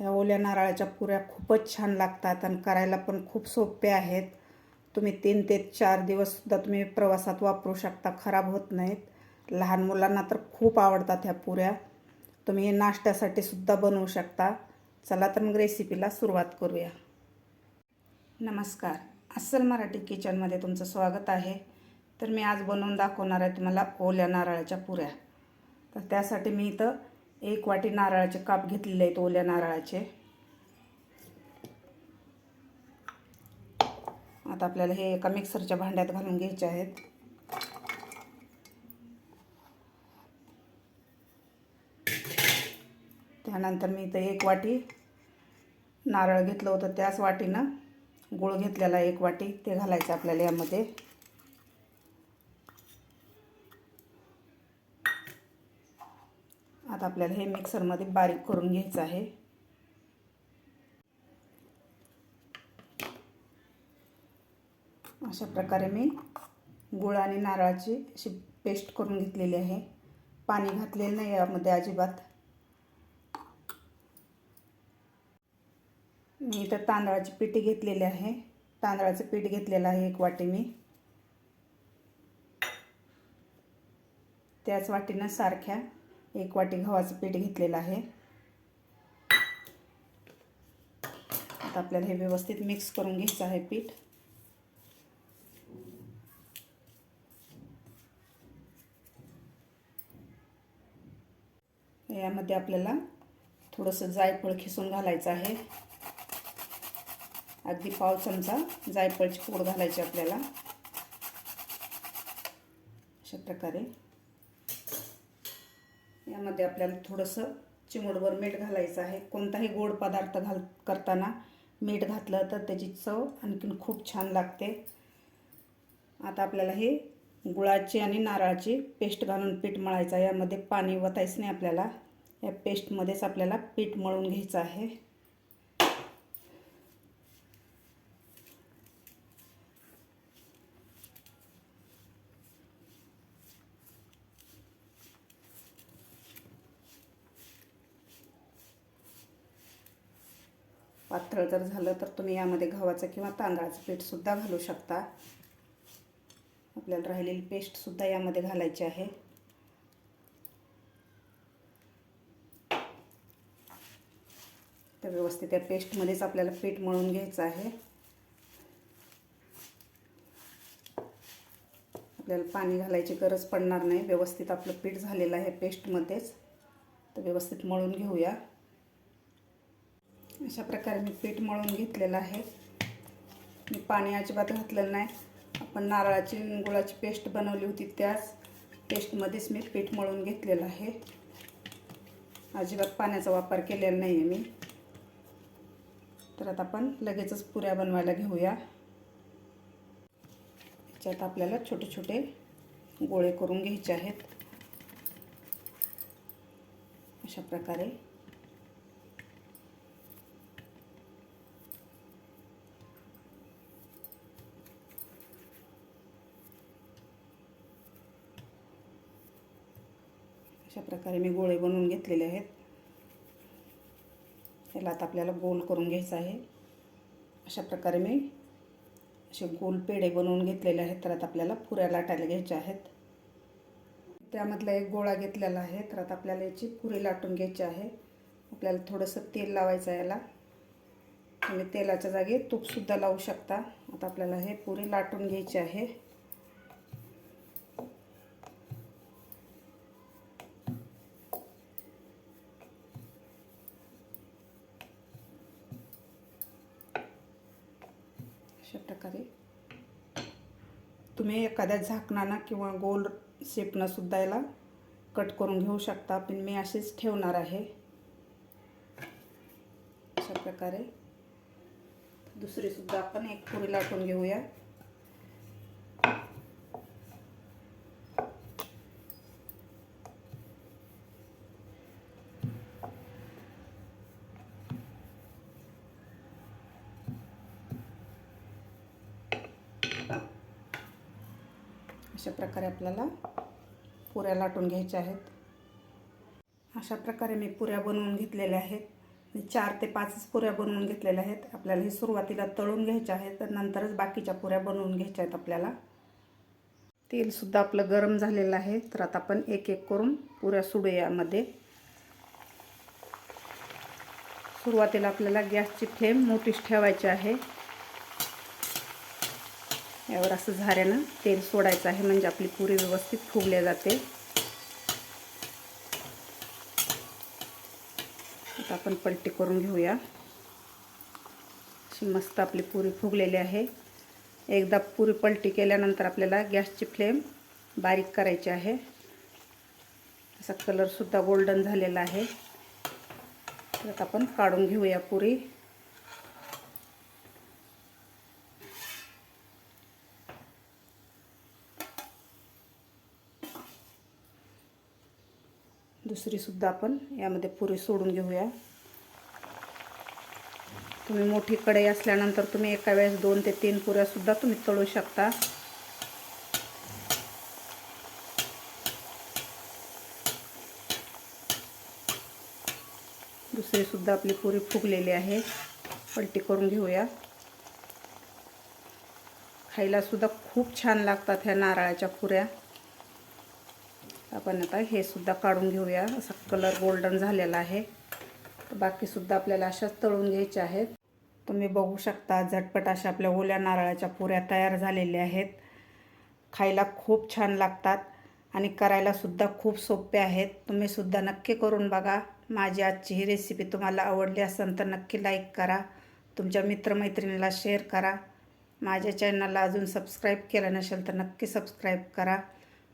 ह्या ओल्या नारळाच्या पुऱ्या खूपच छान लागतात आणि करायला पण खूप सोप्या आहेत. तुम्ही तीन ते चार दिवससुद्धा तुम्ही प्रवासात वापरू शकता खराब होत नाहीत. लहान मुलांना तर खूप आवडतात ह्या पुऱ्या. तुम्ही हे नाश्त्यासाठी सुद्धा बनवू शकता. चला तर मग रेसिपीला सुरुवात करूया. नमस्कार. अस्सल मराठी किचनमध्ये तुमचं स्वागत आहे. तर मी आज बनवून दाखवणार आहे तुम्हाला ओल्या नारळाच्या पुऱ्या. तर त्यासाठी मी इथं एक वाटी नारळाचे काप घेतलेले आहेत ओल्या नारळाचे. आता आपल्याला हे एका मिक्सरच्या भांड्यात घालून घ्यायचे आहेत. त्यानंतर मी इथं एक वाटी नारळ घेतलं होतं त्याच वाटीनं. गूळ घेतलेला एक वाटी ते घालायचं आपल्याला यामध्ये. आता आपल्याला हे मिक्सरमध्ये बारीक करून घ्यायचं आहे. अशा प्रकारे मी गुळ आणि नारळाची अशी पेस्ट करून घेतलेली आहे. पाणी घातलेलं नाही यामध्ये अजिबात. मी इथं तांदळाची पिठी घेतलेली आहे. तांदळाचं पीठ घेतलेलं आहे एक वाटी मी. त्याच वाटीनं सारख्या एक वाटी गव्हाचं पीठ घेतलेलं आहे. आता आपल्याला हे व्यवस्थित मिक्स करून घ्यायचं आहे पीठ. यामध्ये आपल्याला थोडंसं जायफळ खिसून घालायचं आहे. अगदी पाव चमचा जायफळची पूड घालायची आपल्याला. अशा प्रकारे. यामध्ये आपल्याला थोडंसं चिमूटभर मीठ घालायचं आहे. कोणताही गोड पदार्थ घाल करताना मीठ घातलं तर त्याची चव आणखीन खूप छान लागते. आता आपल्याला हे गुळाची आणि नारळाची पेस्ट घालून पीठ मळायचं आहे. यामध्ये पाणी वतायचं नाही आपल्याला. या पेस्टमध्येच आपल्याला पीठ मळून घ्यायचं आहे. पातळ जर झालं तर तुम्ही यामध्ये गव्हाचं किंवा तांदळाचं पीठसुद्धा घालू शकता. आपल्याला राहिलेली पेस्टसुद्धा यामध्ये घालायची आहे. तर व्यवस्थित त्या पेस्टमध्येच आपल्याला पीठ मळून घ्यायचं आहे. आपल्याला पाणी घालायची गरज पडणार नाही. व्यवस्थित आपलं पीठ झालेलं आहे पेस्टमध्येच. तर व्यवस्थित मळून घेऊया. अशा प्रकारे मी पीठ मळून घेतलेलं आहे. मी पाणी अजिबात घातलेलं नाही. आपण नारळाची गुळाची पेस्ट बनवली होती त्याच पेस्टमध्येच मी पीठ मळून घेतलेलं आहे. अजिबात पाण्याचा वापर केलेला नाही आहे मी. तर आता आपण लगेचच पुऱ्या बनवायला घेऊया. याच्यात आपल्याला छोटे छोटे गोळे करून घ्यायचे आहेत. अशा प्रकारे अशा प्रकारे मी गोळे बनवून घेतलेले आहेत. याला आता आपल्याला गोल करून घ्यायचं आहे. अशा प्रकारे मी असे गोल पेढे बनवून घेतलेले आहेत. तर आता आपल्याला पुऱ्या लाटायला घ्यायच्या आहेत. त्यामधला एक गोळा घेतलेला आहे. तर आता आपल्याला याची पुरी लाटून घ्यायची आहे. आपल्याला थोडंसं तेल लावायचं याला. तुम्ही तेलाच्या जागी तूपसुद्धा लावू शकता. आता आपल्याला हे पुरी लाटून घ्यायची आहे. अशा प्रकारे. तुम्ही एखाद्या झाकणानं किंवा गोल शेपनं सुद्धा याला कट करून घेऊ शकता. पण मी असेच ठेवणार आहे. अशा प्रकारे. दुसरीसुद्धा आपण एक पुरी लाटून घेऊया. अशा प्रकारे आपल्याला पुऱ्या लाटून घ्यायच्या आहेत. अशा प्रकारे मी पुऱ्या बनवून घेतलेल्या आहेत. मी चार ते पाचच पुऱ्या बनवून घेतलेल्या आहेत. आपल्याला हे सुरुवातीला तळून घ्यायच्या आहेत तर नंतरच बाकीच्या पुऱ्या बनवून घ्यायच्या आहेत आपल्याला. तेलसुद्धा आपलं गरम झालेलं आहे तर आता आपण एक एक करून पुऱ्या सुडू यामध्ये. सुरुवातीला आपल्याला गॅसची फ्लेम मोठीच ठेवायची आहे. यावर असं झाऱ्यानं तेल सोडायचं आहे म्हणजे आपली पुरी व्यवस्थित फुगल्या जाते. आता आपण पलटी करून घेऊया. अशी मस्त आपली पुरी फुगलेली आहे. एकदा पुरी पलटी केल्यानंतर आपल्याला गॅसची फ्लेम बारीक करायची आहे. असा कलरसुद्धा गोल्डन झालेला आहे. तर आपण काढून घेऊया पुरी. दुसरीसुद्धा आपण यामध्ये पुरी सोडून घेऊया. तुम्ही मोठी कढई असल्यानंतर तुम्ही एका वेळेस दोन ते तीन पुऱ्यासुद्धा तुम्ही तळू शकता. दुसरीसुद्धा आपली पुरी फुगलेली आहे. पलटी करून घेऊया. खायलासुद्धा खूप छान लागतात ह्या नारळाच्या पुऱ्या. आपण आता हे सुद्धा काढून घेऊया. असा कलर गोल्डन झालेला आहे. बाकीसुद्धा आपल्याला अशाच तळून घ्यायच्या आहेत. तुम्ही बघू शकता झटपट अशा आपल्या ओल्या नारळाच्या पुऱ्या तयार झालेल्या आहेत. खायला खूप छान लागतात आणि करायलासुद्धा खूप सोपे आहेत. तुम्हीसुद्धा नक्की करून बघा. माझी आजची ही रेसिपी तुम्हाला आवडली असेल तर नक्की लाईक करा. तुमच्या मित्रमैत्रिणीला शेअर करा. माझ्या चॅनलला अजून सबस्क्राईब केलं नसेल तर नक्की सबस्क्राईब करा.